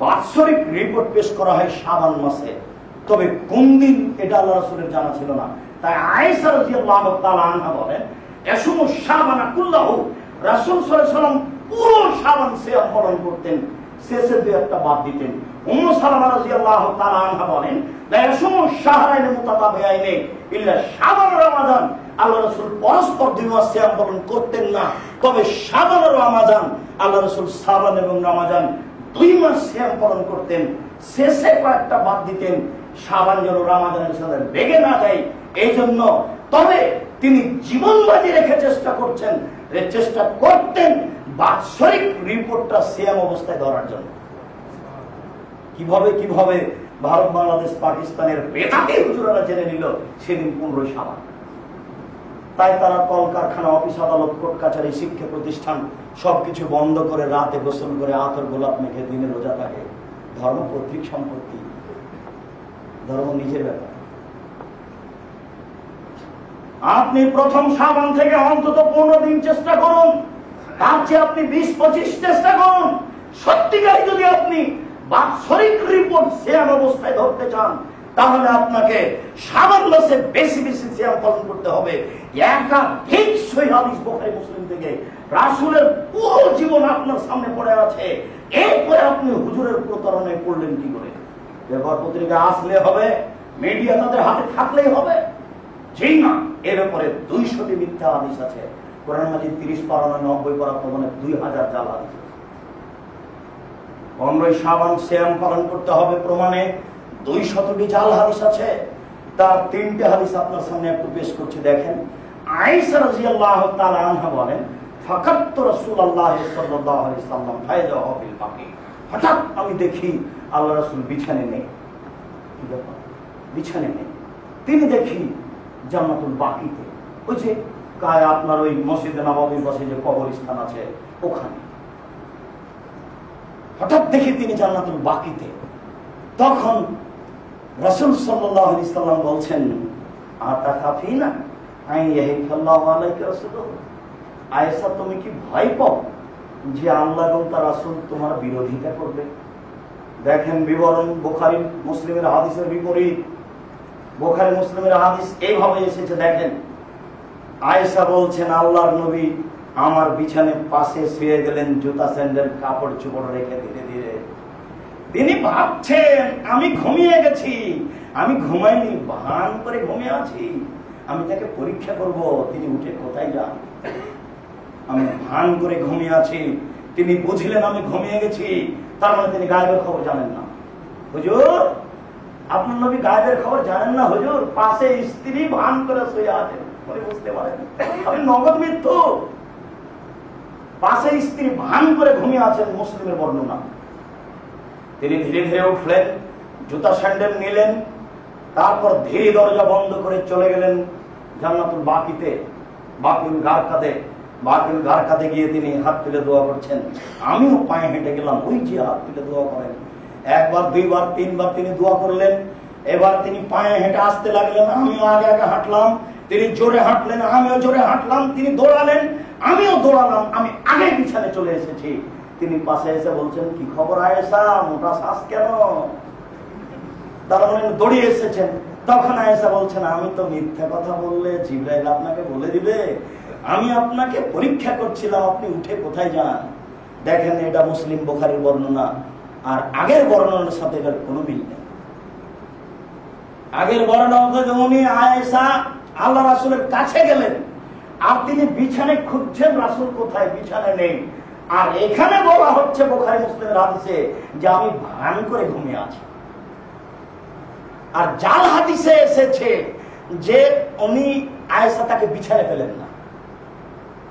বাৎসরিক রিপোর্ট পেশ করা হয় সাবান মাসে। তবে কোন দিন এটা আল্লাহ রাসূলের জানা ছিল না। তাই আয়েশা রাদিয়াল্লাহু তাআলা আনহা বলেন এসমু সাবানা কুল্লাহু, রাসূল পুরো সাবান সিয়াম পালন করতেন। শেষের দুই একটা বাদ দিতেন। সালামা আনহা বলেন শাহরাইন ইল্লা শাবান রমাদান। আল্লাহ রাসূল পরস্পর দুই মাস সিয়াম করতেন না। তবে শাবান ও রমাদান, আল্লাহ রাসূল শাবান এবং রমাদান দুই মাস সিয়াম পালন করতেন, শেষে কয়েকটা বাদ দিতেন। শাবান যেন রমাদানের সাথে লেগে না যায় এই জন্য তবে তিনি জীবন বাজি রেখে চেষ্টা করছেন চেষ্টা করতেন বাৎসরিক রিপোর্টটা সিয়াম অবস্থায় ধরার জন্য। কীভাবে কীভাবে ভারত, বাংলাদেশ, পাকিস্তানের বেতাতে হুজুরারা জেনে নিল সেদিন পনেরোই সাবান। তাই তারা কলকারখানা, অফিস, আদালত, কোর্ট কাছারি শিক্ষা প্রতিষ্ঠান সবকিছু বন্ধ করে রাতে গোসল করে আতর গোলাপ মেখে দিনে রোজা থাকে। ধর্ম পৈতৃক সম্পত্তি। ধর্ম নিজের ব্যাপার। আপনি প্রথম সাবান থেকে অন্তত পনেরো দিন চেষ্টা করুন। তার চেয়ে আপনি বিশ, পঁচিশ চেষ্টা করুন। সত্যিকারই যদি আপনি বাৎসরিক রিপোর্ট সিয়াম অবস্থায় ধরতে চান, তাহলে আপনাকে সাবান মাসে বেশি বেশি সিয়াম পালন করতে হবে। একাধিক সহি হাদিস বোখারি মুসলিম থেকে রাসূলের পুরো জীবন আপনার সামনে পড়ে আছে। এরপরে আপনি হুজুরের প্রতারণায় পড়লেন কি করে? ব্যবহার পত্রিকা আসলে হবে মিডিয়া তাদের হাতে থাকলেই হবে। না উপরে দুইশোটি মিথ্যা হাদিস আছে। কোরআন তিরিশ নব্বই দুই হাজার জাল আছে। পনেরোই সাবান শ্যাম পালন করতে হবে প্রমাণে দুই শতটি জাল হাদিস আছে। তার তিনটে হাদিস আপনার সামনে একটু পেশ করছি, দেখেন। আয়েশা রাদিয়াল্লাহু তাআলা আনহা বলেন ফাকাত রাসূলুল্লাহ সাল্লাল্লাহু আলাইহি সাল্লাম ফায়দা বিল বাকি হঠাৎ আমি দেখি আল্লাহ রাসূল বিছানে নেই। বিছানে নেই। তিনি দেখি জান্নাতুল বাকিতে। ওই যে কায় আপনার ওই মসজিদে নবাবির পাশে যে কবরস্থান আছে, ওখানে। হঠাৎ দেখি তিনি জান্নাতুল বাকিতে। তখন রসুল সাল্লাম বলছেন আতা কাফি না আয়েশা, তুমি কি ভয় পাও যে আল্লাহ এবং তার রাসূল তোমার বিরোধিতা করবে? দেখেন বিবরণ বোখারি, মুসলিমের হাদিসের বিপরীত। বোখারি, মুসলিমের হাদিস এইভাবে এসেছে, দেখেন। আয়েশা বলছেন, আল্লাহর নবী আমার বিছানে পাশে শুয়ে গেলেন, জুতা, স্যান্ডেল, কাপড়, চোপড় রেখে ধীরে ধীরে। তিনি ভাবছেন, আমি ঘুমিয়ে গেছি। আমি ঘুমাইনি, ভান করে ঘুমিয়ে আছি। আমি তাকে পরীক্ষা করব, তিনি উঠে কোথায় যান? আমি ভান করে ঘুমিয়ে আছি। তিনি বুঝলেন আমি ঘুমিয়ে গেছি। তার মানে তিনি গায়েবের খবর জানেন না। হুজুর, আপনার নবী গায়েবের খবর জানেন না হুজুর? পাশে স্ত্রী ভান করে শুয়ে আছেন উনি বুঝতে পারেন আপনি নগদ মৃত্যু। পাশে স্ত্রী ভান করে ঘুমিয়ে আছেন মুসলিমের বর্ণনা। তিনি ধীরে ধীরে উঠলেন, জুতা স্যান্ডেল নিলেন, তারপর ধীরে দরজা বন্ধ করে চলে গেলেন জান্নাতুল বাকিতে বাকিল গার কাঁধে। বাকিল গার কাঁধে গিয়ে তিনি হাত তুলে দোয়া করছেন। আমিও পায়ে হেঁটে গেলাম, ওই যে হাত তুলে দোয়া করেন। একবার, দুইবার, তিনবার তিনি দোয়া করলেন। এবার তিনি পায়ে হেঁটে আসতে লাগলেন, আমিও আগে আগে হাঁটলাম। তিনি জোরে হাঁটলেন, আমিও জোরে হাঁটলাম। তিনি দৌড়ালেন, আমিও দৌড়ালাম, আমি আগে পিছনে চলে এসেছি। তিনি পাশে এসে বলছেন, কি খবর আয়েশা? মোটা শ্বাস কেন? তারা মানে দৌড়িয়ে এসেছেন। তখন আয়েশা বলছেন, আমি তো মিথ্যা কথা বললে জিব্রাইল আপনাকে বলে দিবে। আমি আপনাকে পরীক্ষা করছিলাম, আপনি উঠে কোথায় যান? দেখেন এটা মুসলিম বোখারির বর্ণনা, আর আগের বর্ণনার সাথে এটার কোনো মিল নেই। আগের বর্ণনা উনি আয়েশা, আল্লাহ রাসুলের কাছে গেলেন, আর তিনি বিছানে খুঁজছেন, রাসুল কোথায়? বিছানে নেই। আর এখানে বলা হচ্ছে বোখারি মুসলিমের হাদিসে যে আমি ভান করে ঘুমিয়ে আছি। আর জাল হাদিসে এসেছে যে উনি আয়েশা তাকে বিছানে পেলেন না।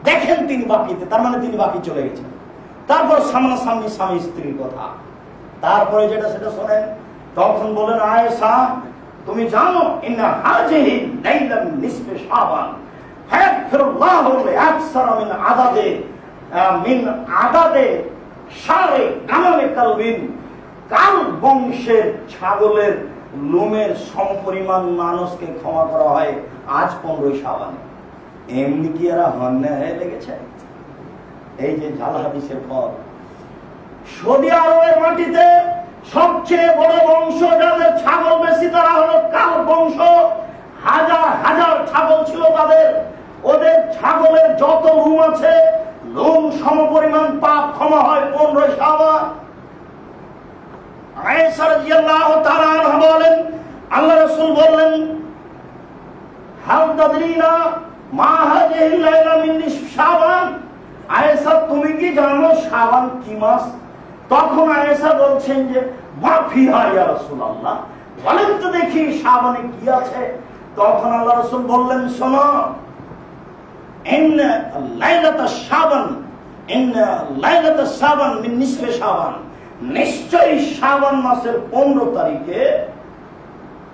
দেখেন তিনি বাকিতে, তার মানে তিনি বাকি চলে গেছেন। তারপর সামনাসামনি স্বামী স্ত্রীর কথা। তারপরে যেটা সেটা শোনেন, তখন বলেন, আয়েশা, তুমি জানো, ইন্না হাজিহি নিসফে শাবান। মিন আদাদে মিন আদাদে সারে গামামে কালবিন। কাল বংশের ছাগলের লোমের সমপরিমাণ মানুষকে ক্ষমা করা হয় আজ পনেরোই সাবানে এমনি কি এরা হন্যা হয়ে লেগেছে? এই যে জাল হাদিসের ফল সৌদি আরবের মাটিতে সবচেয়ে বড় বংশ যাদের ছাগল বেশি, তারা হলো কাল বংশ? হাজার হাজার ছাগল ছিল তাদের। ওদের ছাগলের যত রুম আছে, লোম সম পরিমাণ পাপ ক্ষমা হয় পনেরো সাবা বলেন, আল্লাহ রসুল বললেন, হাল আয়েশা, তুমি কি জানো শাবান কি মাস তখন আয়েশা বলছেন যে মা ফিহা ইয়া রাসূলুল্লাহ, বলেন তো দেখি শাবানে কি আছে। তখন আল্লাহ রাসূল বললেন, শোনো শাবান নিশ্চয়ই শাবান মাসের পনেরো তারিখে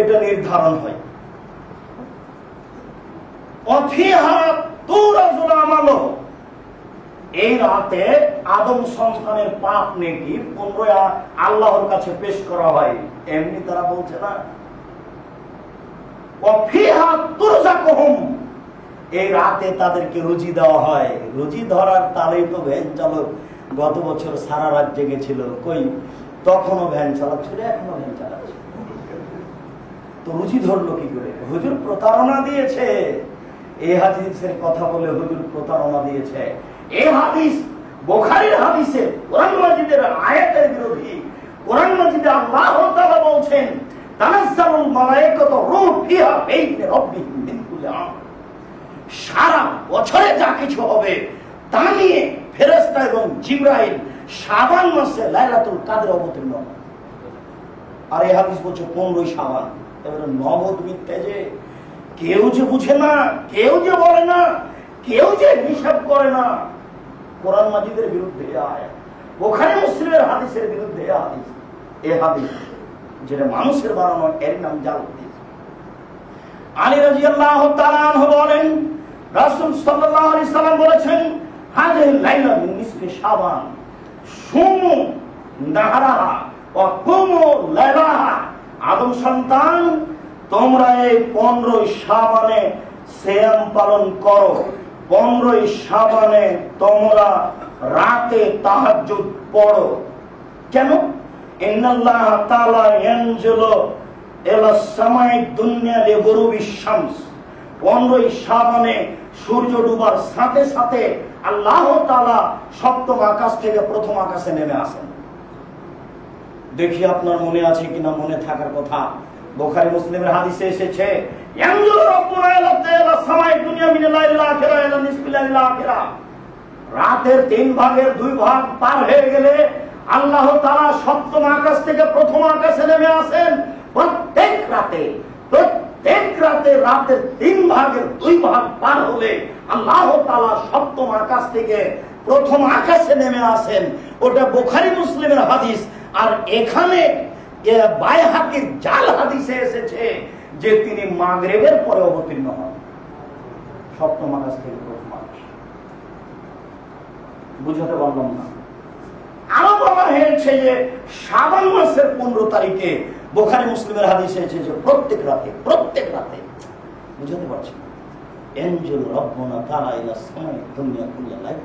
এটা নির্ধারণ হয়। এই রাতে আদম সন্তানের পাপ নেকি পনেরো আল্লাহর কাছে পেশ করা হয়, এমনি তারা বলছে না। এই রাতে তাদেরকে রুজি দেওয়া হয়। রুজি ধরার তালেই তো ভ্যান চালক গত বছর সারা রাত জেগেছিল। কই? তখনও ভ্যান চালাচ্ছিল এখনও ভ্যান চালাচ্ছে তো রুজি ধরলো কি করে? হুজুর প্রতারণা দিয়েছে। এই হাদিসের কথা বলে হুজুর প্রতারণা দিয়েছে। এই হাদিস বোখারির হাদিসে কোরআন মাজিদের আয়াতের বিরোধী। কোরআন মাজিদে আল্লাহ তাআলা বলছেন, তানাজ্জালুল রূহ ফিহা মিন কুল্লি সারা বছরে যা কিছু হবে, তা নিয়ে ফেরেস্তা এবং জিব্রাইল সাবান মাসে লাইলাতুল কাদের অবতীর্ণ। আর এই হাদিস বলছে পনেরোই সাবান। এবারে নগদ মিথ্যে যে কেউ যে বুঝে না, কেউ যে বলে না, কেউ যে হিসাব করে না, কোরআন মাজিদের বিরুদ্ধে এ আয়াত, ওখানে মুসলিমের হাদিসের বিরুদ্ধে হাদিস, এ হাদিস, যেটা মানুষের বানানো, এর নাম জাল হাদিস আলী তাআলা আনহু বলেন, রাসূল সাল্লাল্লাহু আলাইহি সাল্লাম বলেছেন হাযিহি লাইলা নিসফি শাবান, সুমু নাহারাহা ওয়া কুমু লাইলাহা। আদম সন্তান, তোমরা এই পনেরোই সাবানে শ্যাম পালন করো। পনেরোই সাবানে তোমরা রাতে তাহাজ্জুদ পড়ো। কেন? পনেরোই সাবানে সূর্য ডুবার সাথে সাথে আল্লাহ তাআলা সপ্তম আকাশ থেকে প্রথম আকাশে নেমে আসেন। দেখি আপনার মনে আছে কিনা, মনে থাকার কথা। বোখারি মুসলিমের হাদিসে এসেছে রাতের তিন ভাগের দুই ভাগ পার হয়ে গেলে আল্লাহ তারা সপ্তম আকাশ থেকে প্রথম আকাশে নেমে আসেন প্রত্যেক রাতে। প্রত্যেক রাতে রাতের তিন ভাগের দুই ভাগ পার হলে আল্লাহ তালা সপ্তম আকাশ থেকে প্রথম আকাশে নেমে আসেন। ওটা বোখারি মুসলিমের হাদিস। আর এখানে জাল হাদিসে এসেছে যে তিনি মাগরেবের পরে অবতীর্ণ হন। সপ্তম আকাশ থেকে প্রথম আকাশ বুঝাতে পারলাম না। আরও বলা হয়েছে যে সাবান মাসের পনেরো তারিখে বোখারি মুসলিমের হাদিসে এসেছে যে প্রত্যেক রাতে প্রত্যেক রাতে, বুঝাতে পারছি না। এনজুল রব্বনা তারা ইলা সময় দুনিয়া কুল্লা লাইফ।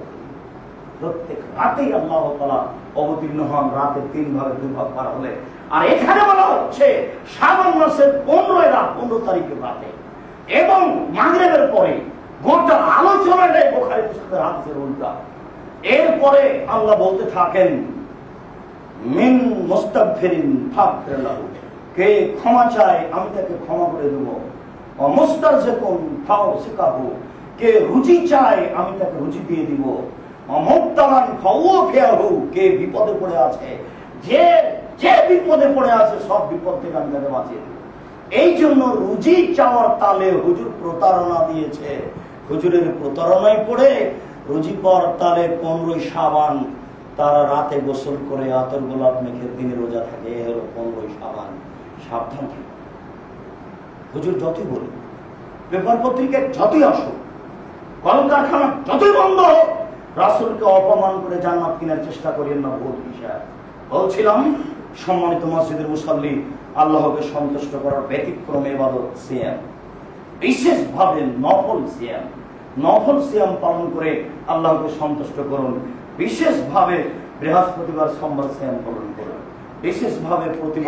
প্রত্যেক রাতেই আল্লাহ অবতীর্ণ হন, রাতে তিন ভাগে দুই ভাগ পার হলে। আর এখানে বলা হচ্ছে, শ্রাবণ মাসের পনেরোই রাত, পনেরো তারিখের রাতে। এবং মাগরেবের পরে গোটা আলোচনাটাই বোখারি পুস্তকের হাদিসের উল্টা। এরপরে আল্লাহ বলতে থাকেন, মিন মুস্তাগফিরিন ফাগফিরলাহু কে ক্ষমা চায়, আমি তাকে ক্ষমা করে দেব। অমুস্তারজিকুন শেখাবো কে রুচি চায়, আমি তাকে রুচি দিয়ে দিব। ফাউফিয়াহু কে বিপদে পড়ে আছে? যে যে বিপদে পড়ে আছে, সব বিপদ থেকে আমি তাকে বাঁচিয়ে এই জন্য রুজি চাওয়ার তালে হুজুর প্রতারণা দিয়েছে। হুজুরের প্রতারণায় পড়ে রুজি পাওয়ার তালে পনেরোই সাবান তারা রাতে গোসল করে আতর গোলাপ মেখে দিনে রোজা থাকে, এ হলো পনেরোই সাবান সাবধান থাকবে হুজুর যতই বলুন পেপার পত্রিকায় যতই আসুক, কলকারখানা যতই বন্ধ হোক রাসুলকে অপমান করে জান্নাত কেনার চেষ্টা করিয়েন না ভুল বিষয়। বলছিলাম, সম্মানিত মসজিদের মুসল্লি, আল্লাহকে সন্তুষ্ট করার ব্যতিক্রম এবাদত সিয়াম। বিশেষভাবে নফল সিয়াম। নফল সিয়াম পালন করে আল্লাহকে সন্তুষ্ট করুন। বিশেষভাবে বৃহস্পতিবার সোমবার সিয়াম পালন করুন। বিশেষভাবে প্রতি